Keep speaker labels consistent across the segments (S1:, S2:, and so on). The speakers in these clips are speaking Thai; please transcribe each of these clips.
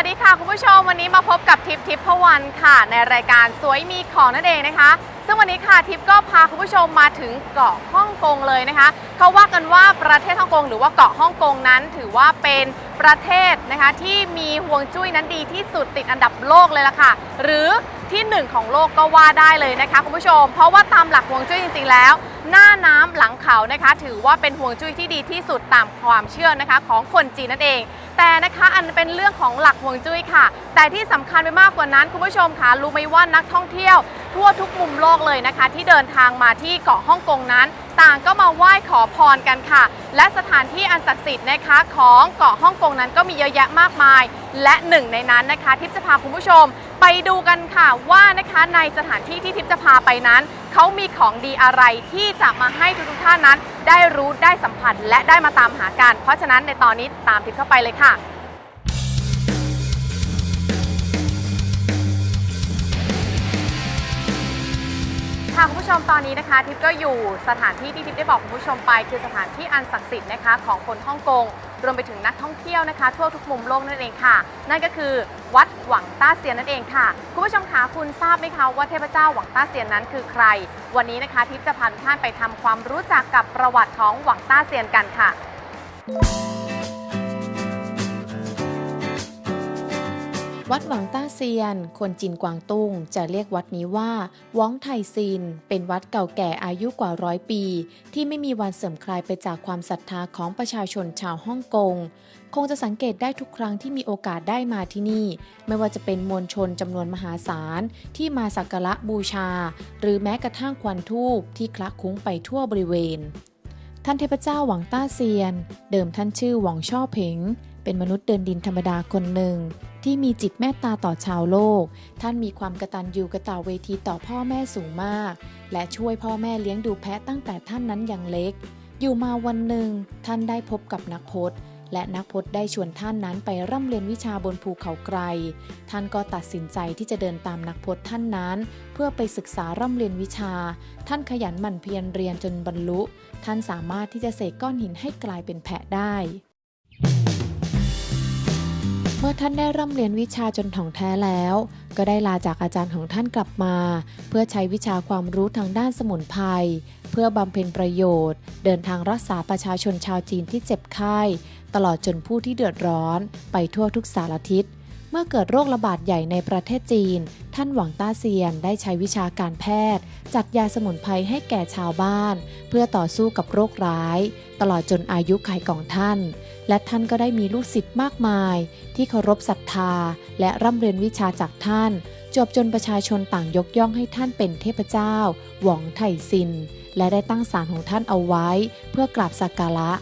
S1: วัสดีค่ะ คุณผู้ชมวันนี้มาพบกับทิปทิพพวันค่ะ ในรายการสวยมีของนั่นเองนะคะ ซึ่งวันนี้ค่ะทิปก็พาคุณผู้ชมมาถึงเกาะฮ่องกงเลยนะคะเขาว่ากันว่าประเทศฮ่องกงหรือว่าเกาะฮ่องกงนั้น ถือว่าเป็นประเทศนะคะที่มีห่วงจุ้ยนั้นดีที่สุดติดอันดับโลกเลยล่ะค่ะ หรือ ที่หนึ่งของโลกก็ว่าได้เลยนะคะคุณผู้ชม เพราะว่าตามหลักห่วงจุ้ยจริง ๆ แล้ว หน้าน้ำหลังเขานะคะ ถือว่าเป็นห่วงจุ้ยที่ดีที่สุดตามความเชื่อนะคะ ของคนจีนนั่นเอง แต่นะคะอันเป็นเรื่องของหลักห่วงจุ้ยค่ะ แต่ที่สำคัญไปมากกว่านั้นคุณผู้ชมคะรู้ไหมว่านักท่องเที่ยว ทั่วทุกมุมโลกเลยนะคะ ที่เดินทางมาที่เกาะฮ่องกงนั้น ต่างก็มาไหว้ขอพรกันค่ะ และสถานที่อันศักดิ์สิทธิ์นะคะ ของเกาะฮ่องกงนั้นก็มีเยอะแยะมากมาย และหนึ่งในนั้นนะคะทิพย์จะพาคุณผู้ชม ไปดูกันค่ะว่านะคะในสถานที่ที่ทิพย์จะพาไปนั้น เขามีของดีอะไรที่จะมาให้ทุกๆท่านนั้น ได้รู้ได้สัมผัสและได้มาตามหากัน เพราะฉะนั้นในตอนนี้ตามทิพย์เข้าไปเลยค่ะ ค่ะคุณผู้ชมตอนนี้นะคะ ทิพย์ก็อยู่สถานที่ที่ทิพย์ได้บอกคุณผู้ชมไป คือสถานที่อันศักดิ์สิทธิ์นะคะของคนฮ่องกงรวมไปถึงนักท่องเที่ยวนะคะ ทั่วทุกมุมโลกนั่นเองค่ะ นั่นก็คือวัดหวังต้าเซียนนั่นเองค่ะ คุณผู้ชมคะคุณทราบไหมคะว่าเทพเจ้าหวังต้าเซียนนั้นคือใคร วันนี้นะคะทิพย์จะพาท่านไปทำความรู้จักกับประวัติของหวังต้าเซียนกันค่ะ
S2: วัดหวังต้าเซียน คนจีนกวางตุ้ง จะเรียกวัดนี้ว่าหวังไทซิน เป็นวัดเก่าแก่อายุกว่าร้อยปี ที่ไม่มีวันเสื่อมคลายไปจากความศรัทธาของประชาชนชาวฮ่องกง คงจะสังเกตได้ทุกครั้งที่มีโอกาสได้มาที่นี่ ไม่ว่าจะเป็นมวลชนจำนวนมหาศาล ที่มาสักการะบูชา หรือแม้กระทั่งควันทูบที่คละคลุ้งไปทั่วบริเวณ ท่านเทพเจ้าหวังต้าเซียน เดิมท่านชื่อหวังช่อเผงเป็นมนุษย์เดินดินธรรมดาคนหนึ่ง ที่มีจิตเมตตาต่อชาวโลก ท่านมีความกตัญญูกะตเวทีต่อพ่อแม่สูงมาก และช่วยพ่อแม่เลี้ยงดูแพะตั้งแต่ท่านนั้นยังเล็ก อยู่มาวันหนึ่ง ท่านได้พบกับนักพจน์และนักพจน์ได้ชวนท่านนั้นไปร่ำเรียนวิชาบนภูเขาไกล ท่านก็ตัดสินใจที่จะเดินตามนักพจน์ท่านนั้น เพื่อไปศึกษาร่ำเรียนวิชา ท่านขยันหมั่นเพียรเรียนจนบรรลุ ท่านสามารถที่จะเสกก้อนหินให้กลายเป็นแพะได้ เมื่อท่านได้ร่ำเรียนวิชาจนถ่องแท้แล้ว ก็ได้ลาจากอาจารย์ของท่านกลับมา เพื่อใช้วิชาความรู้ทางด้านสมุนไพรเพื่อบำเพ็ญประโยชน์ เดินทางรักษาประชาชนชาวจีนที่เจ็บไข้ ตลอดจนผู้ที่เดือดร้อนไปทั่วทุกสารทิศ เมื่อเกิดโรคระบาดใหญ่ในประเทศจีน ท่านหวังต้าเซียนได้ใช้วิชาการแพทย์ จัดยาสมุนไพรให้แก่ชาวบ้าน เพื่อต่อสู้กับโรคร้าย ตลอดจนอายุขัยของท่าน และท่านก็ได้มีลูกศิษย์มากมาย ที่เคารพศรัทธา และร่ำเรียนวิชาจากท่าน จบจนประชาชนต่างยกย่องให้ท่านเป็นเทพเจ้า หวองไถ่ซิน และได้ตั้งศาลของท่านเอาไว้ เพื่อกราบสักการะ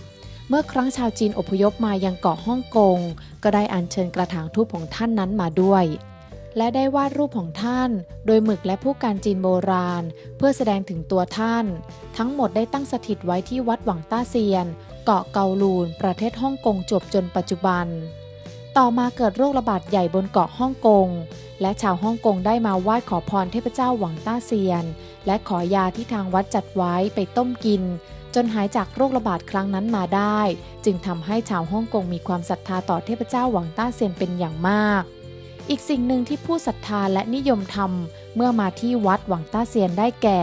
S2: เมื่อครั้งชาวจีนอพยพมายังเกาะฮ่องกง ก็ได้อัญเชิญกระถางทูปของท่านนั้นมาด้วย และได้วาดรูปของท่าน โดยหมึกและผู้การจีนโบราณ เพื่อแสดงถึงตัวท่าน ทั้งหมดได้ตั้งสถิตไว้ที่วัดหวังต้าเซียน เกาะเกาลูน ประเทศฮ่องกงจบจนปัจจุบัน ต่อมาเกิดโรคระบาดใหญ่บนเกาะฮ่องกงและชาวฮ่องกงได้มาไหว้ขอพรเทพเจ้าหวังต้าเซียน และขอยาที่ทางวัดจัดไว้ไปต้มกิน จนหายจากโรคระบาดครั้งนั้นมาได้ จึงทำให้ชาวฮ่องกงมีความศรัทธาต่อเทพเจ้าหวังต้าเซียนเป็นอย่างมาก อีกสิ่งหนึ่งที่ผู้ศรัทธาและนิยมทำเมื่อมาที่วัดหวังต้าเซียนได้แก่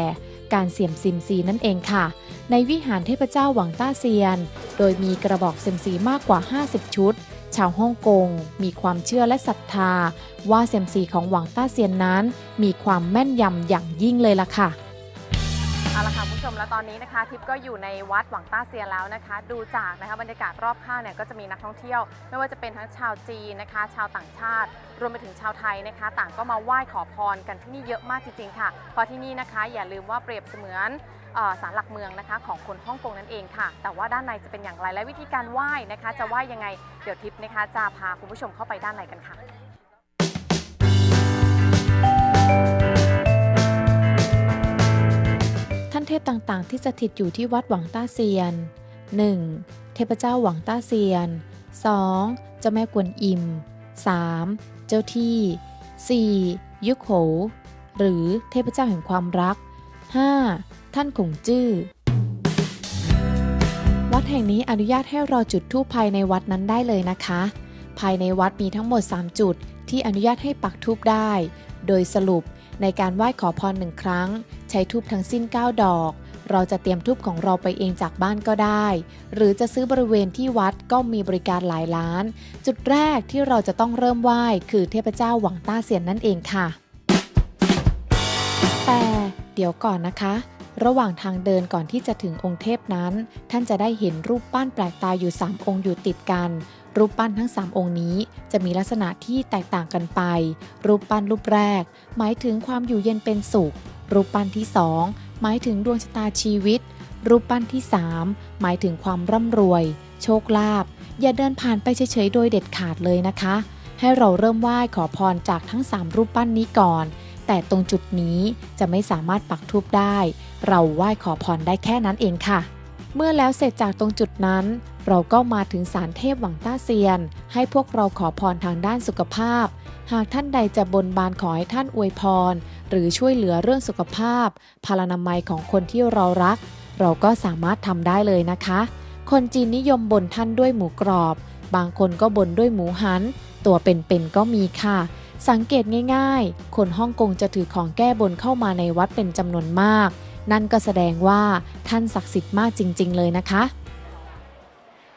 S2: การเสี่ยมซิมซีนั่นเองค่ะ ในวิหารเทพเจ้าหวังต้าเซียน โดยมีกระบอกเซยมซีมากกว่า 50 ชุดชาวฮ่องกงมีความเชื่อและศรัทธา ว่าเซยมซีของหวังต้าเซียนนั้น มีความแม่นยำอย่างยิ่งเลยล่ะค่ะ
S1: เอาละค่ะคุณผู้ชมแล้วตอนนี้นะคะทิพย์ก็อยู่ในวัดหวังต้าเซียแล้วนะคะ ดูจากนะคะบรรยากาศรอบข้างเนี่ยก็จะมีนักท่องเที่ยว ไม่ว่าจะเป็นทั้งชาวจีนนะคะ ชาวต่างชาติ รวมไปถึงชาวไทยนะคะ ต่างก็มาไหว้ขอพรกันที่นี่เยอะมากจริงๆค่ะเพราะที่นี่นะคะ อย่าลืมว่าเปรียบเสมือนเอ่อศาลหลักเมืองนะคะของคนฮ่องกงนั่นเองค่ะ แต่ว่าด้านในจะเป็นอย่างไรและวิธีการไหว้นะคะ จะไหว้ยังไงเดี๋ยวทิพย์นะคะ จะพาคุณผู้ชมเข้าไปด้านในกันค่ะ
S2: เทพต่างๆ ที่สถิตอยู่ที่วัดหวังต้าเซียน 1. เทพเจ้าหวังต้าเซียน 2. เจ้าแม่กวนอิม 3. เจ้าที่ 4. ยุคโขหรือเทพเจ้าแห่งความรัก 5. ท่านขงจื้อ วัดแห่งนี้อนุญาตให้เราจุดธูปภายในวัดนั้นได้เลยนะคะ ภายในวัดมีทั้งหมด 3 จุดที่อนุญาตให้ปักทูบได้ โดยสรุป ในการไหว้ขอพรหนึ่งครั้ง ใช้ทูบทั้งสิ้น 9 ดอก เราจะเตรียมทูบของเราไปเองจากบ้านก็ได้ หรือจะซื้อบริเวณที่วัดก็มีบริการหลายล้าน จุดแรกที่เราจะต้องเริ่มไหว้คือเทพเจ้าหวังต้าเซียนนั่นเองค่ะ แต่เดี๋ยวก่อนนะคะระหว่างทางเดินก่อนที่จะถึงองค์เทพนั้น ท่านจะได้เห็นรูปปั้นแปลกตาอยู่ 3 องค์อยู่ติดกัน รูปปั้นทั้ง 3 องค์นี้ จะมีลักษณะที่แตกต่างกันไป รูปปั้นรูปแรก หมายถึงความอยู่เย็นเป็นสุข รูปปั้นที่ 2 หมายถึงดวงชะตาชีวิต รูปปั้นที่ 3 หมายถึงความร่ำรวย โชคลาภอย่าเดินผ่านไปเฉยๆโดยเด็ดขาดเลยนะคะ ให้เราเริ่มไหว้ขอพรจากทั้ง 3 รูปปั้นนี้ก่อน แต่ตรงจุดนี้จะไม่สามารถปักทูบได้ เราไหว้ขอพรได้แค่นั้นเองค่ะเมื่อแล้วเสร็จจากตรงจุดนั้น เราก็มาถึงศาลเทพหวังต้าเซียน ให้พวกเราขอพรทางด้านสุขภาพ หากท่านใดจะบนบานขอให้ท่านอวยพร หรือช่วยเหลือเรื่องสุขภาพ พลานามัยของคนที่เรารัก เราก็สามารถทำได้เลยนะคะ คนจีนนิยมบนท่านด้วยหมูกรอบ บางคนก็บนด้วยหมูหัน ตัวเป็นๆก็มีค่ะ สังเกตง่ายๆ คนฮ่องกงจะถือของแก้บนเข้ามาในวัดเป็นจำนวนมาก นั่นก็แสดงว่าท่านศักดิ์สิทธิ์มากจริง ๆ เลยนะคะ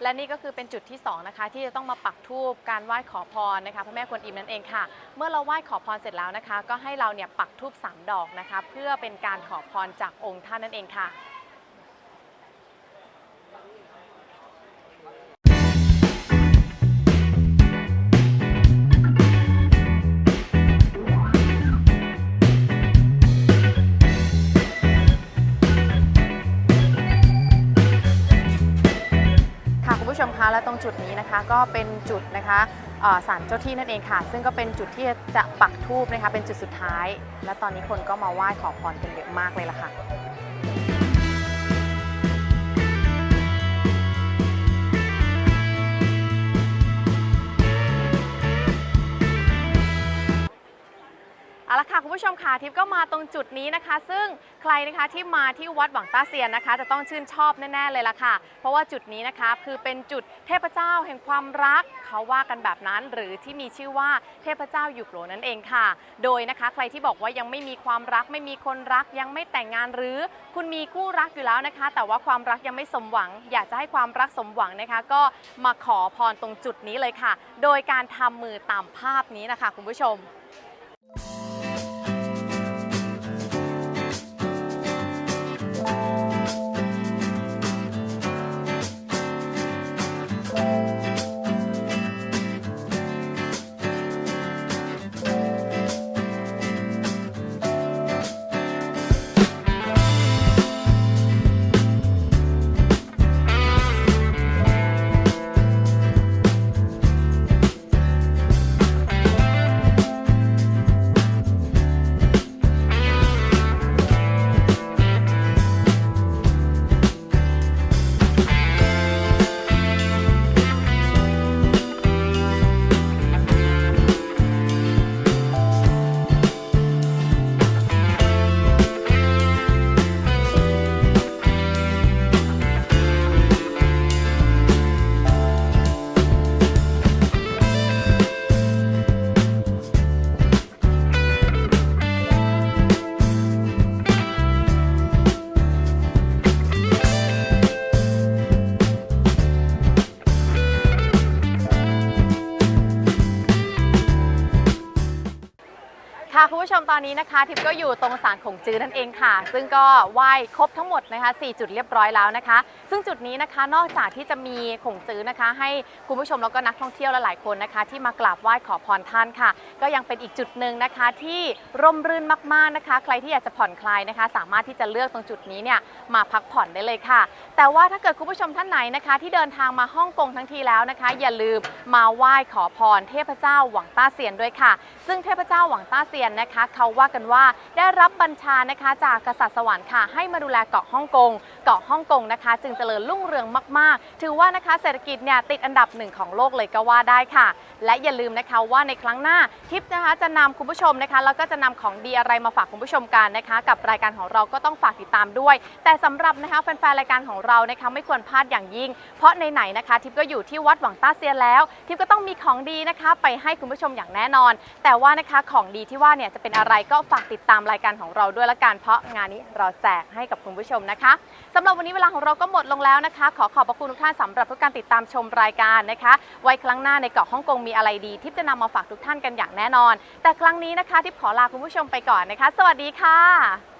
S1: และนี่ก็คือเป็นจุดที่2นะคะที่จะต้องมาปักธูปการไหว้ขอพรนะคะพระแม่กวนอิมนั่นเองค่ะ เมื่อเราไหว้ขอพรเสร็จแล้วนะคะ ก็ให้เราเนี่ยปักธูป3ดอกนะคะ เพื่อเป็นการขอพรจากองค์ท่านนั่นเองค่ะ จุดนี้นะคะก็เป็นจุดนะคะเอ่อศาลเจ้าที่นั่นเองค่ะ ซึ่งก็เป็นจุดที่จะปักทูบนะคะเป็นจุดสุดท้าย และตอนนี้คนก็มาไหว้ขอพรกันเยอะมากเลยล่ะค่ะ ละค่ะคุณผู้ชมค่ะทิพย์ก็มาตรงจุดนี้นะคะ ซึ่งใครนะคะที่มาที่วัดหวังต้าเซียนนะคะ จะต้องชื่นชอบแน่ๆเลยล่ะค่ะ เพราะว่าจุดนี้นะคะคือเป็นจุดเทพเจ้าแห่งความรักเขาว่ากันแบบนั้น หรือที่มีชื่อว่าเทพเจ้าหยุกโหลนั่นเองค่ะ โดยนะคะใครที่บอกว่ายังไม่มีความรักไม่มีคนรักยังไม่แต่งงานหรือ คุณมีคู่รักอยู่แล้วนะคะ แต่ว่าความรักยังไม่สมหวัง อยากจะให้ความรักสมหวังนะคะ ก็มาขอพรตรงจุดนี้เลยค่ะ โดยการทำมือตามภาพนี้นะคะ คุณผู้ชม ค่ะคุณผู้ชมตอนนี้นะคะ ทิพย์ก็อยู่ตรงศาลขงจื้อนั่นเองค่ะ ซึ่งก็ไหว้ครบทั้งหมดนะคะ4จุดเรียบร้อยแล้วนะคะ ซึ่งจุดนี้นะคะนอกจากที่จะมีขงจื้อนะคะ ให้คุณผู้ชมแล้วก็นักท่องเที่ยวลหลายๆคนนะคะ ที่มากราบไหว้ขอพรท่านค่ะ ก็ยังเป็นอีกจุดหนึ่งนะคะ ที่ร่มรื่นมากๆนะคะ ใครที่อยากจะผ่อนคลายนะคะ สามารถที่จะเลือกตรงจุดนี้เนี่ยมาพักผ่อนได้เลยค่ะ แต่ว่าถ้าเกิดคุณผู้ชมท่านไหนนะคะ ที่เดินทางมาฮ่องกงทั้งทีแล้วนะคะ อย่าลืมมาไหว้ขอพรเทพเจ้าหวังต้าเซียนด้วยค่ะ ซึ่งเทพเจ้าหวังต้าเซียนนนะคะ เขาว่ากันว่าได้รับบัญชานะคะ จากกษัตริย์สวรรค์ค่ะ ให้มาดูแลเกาะฮ่องกง เกาะฮ่องกงนะคะ จึงเจริญรุ่งเรืองมาก ๆ ถือว่านะคะเศรษฐกิจเนี่ยติดอันดับหนึ่งของโลกเลยก็ว่าได้ค่ะ และอย่าลืมนะคะว่าในครั้งหน้าทิปนะคะจะนำคุณผู้ชมนะคะแล้วก็จะนำของดีอะไรมาฝากคุณผู้ชมกันนะคะ กับรายการของเราก็ต้องฝากติดตามด้วย แต่สำหรับนะคะแฟนๆรายการของเรานะคะไม่ควรพลาดอย่างยิ่ง เพราะในไหนๆนะคะ ทิปก็อยู่ที่วัดหวังต้าเซียแล้ว ทิปก็ต้องมีของดีนะคะ ไปให้คุณผู้ชมอย่างแน่นอน แต่ว่านะคะของดีที่ว่าเนี่ยจะเป็นอะไรก็ฝากติดตามรายการของเราด้วยละกันเพราะงานนี้เราแจกให้กับคุณผู้ชมนะคะสำหรับวันนี้เวลาของเราก็หมดลงแล้วนะคะ ขอขอบพระคุณทุกท่านสำหรับทุกการติดตามชมรายการนะคะ ไว้ครั้งหน้าในเกาะฮ่องกงมีอะไรดีทิปจะนำมาฝากทุกท่านกันอย่างแน่นอน แต่ครั้งนี้นะคะทิปขอลาคุณผู้ชมไปก่อนนะคะ สวัสดีค่ะ